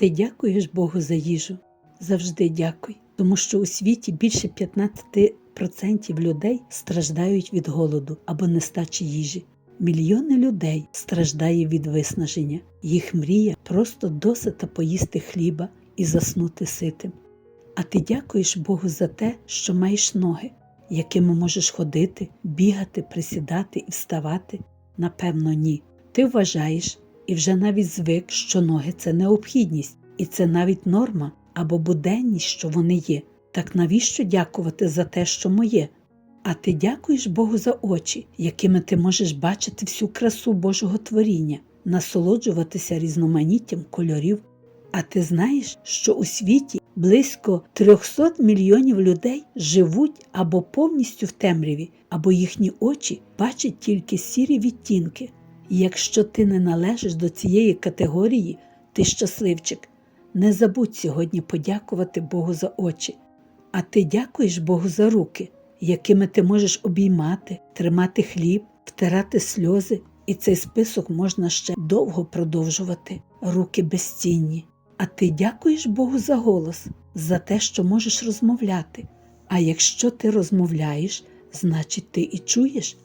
Ти дякуєш Богу за їжу? Завжди дякуй, тому що у світі більше 15% людей страждають від голоду або нестачі їжі. Мільйони людей страждає від виснаження. Їх мрія просто досита поїсти хліба і заснути ситим. А ти дякуєш Богу за те, що маєш ноги, якими можеш ходити, бігати, присідати і вставати? Напевно, ні. Ти вважаєш і вже навіть звик, що ноги це необхідність, і це навіть норма або буденність, що вони є. Так навіщо дякувати за те, що моє? А ти дякуєш Богу за очі, якими ти можеш бачити всю красу Божого творіння, насолоджуватися різноманіттям кольорів. А ти знаєш, що у світі близько 300 мільйонів людей живуть або повністю в темряві, або їхні очі бачать тільки сірі відтінки. Якщо ти не належиш до цієї категорії, ти щасливчик. Не забудь сьогодні подякувати Богу за очі. А ти дякуєш Богу за руки, якими ти можеш обіймати, тримати хліб, втирати сльози, і цей список можна ще довго продовжувати. Руки безцінні. А ти дякуєш Богу за голос, за те, що можеш розмовляти. А якщо ти розмовляєш, значить ти і чуєш.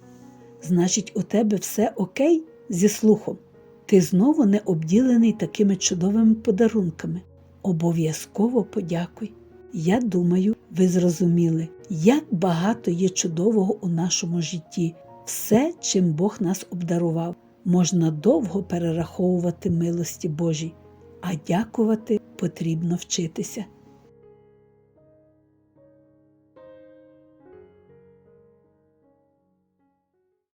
Значить, у тебе все окей зі слухом. Ти знову не обділений такими чудовими подарунками. Обов'язково подякуй. Я думаю, ви зрозуміли, як багато є чудового у нашому житті. Все, чим Бог нас обдарував, можна довго перераховувати милості Божій, а дякувати потрібно вчитися.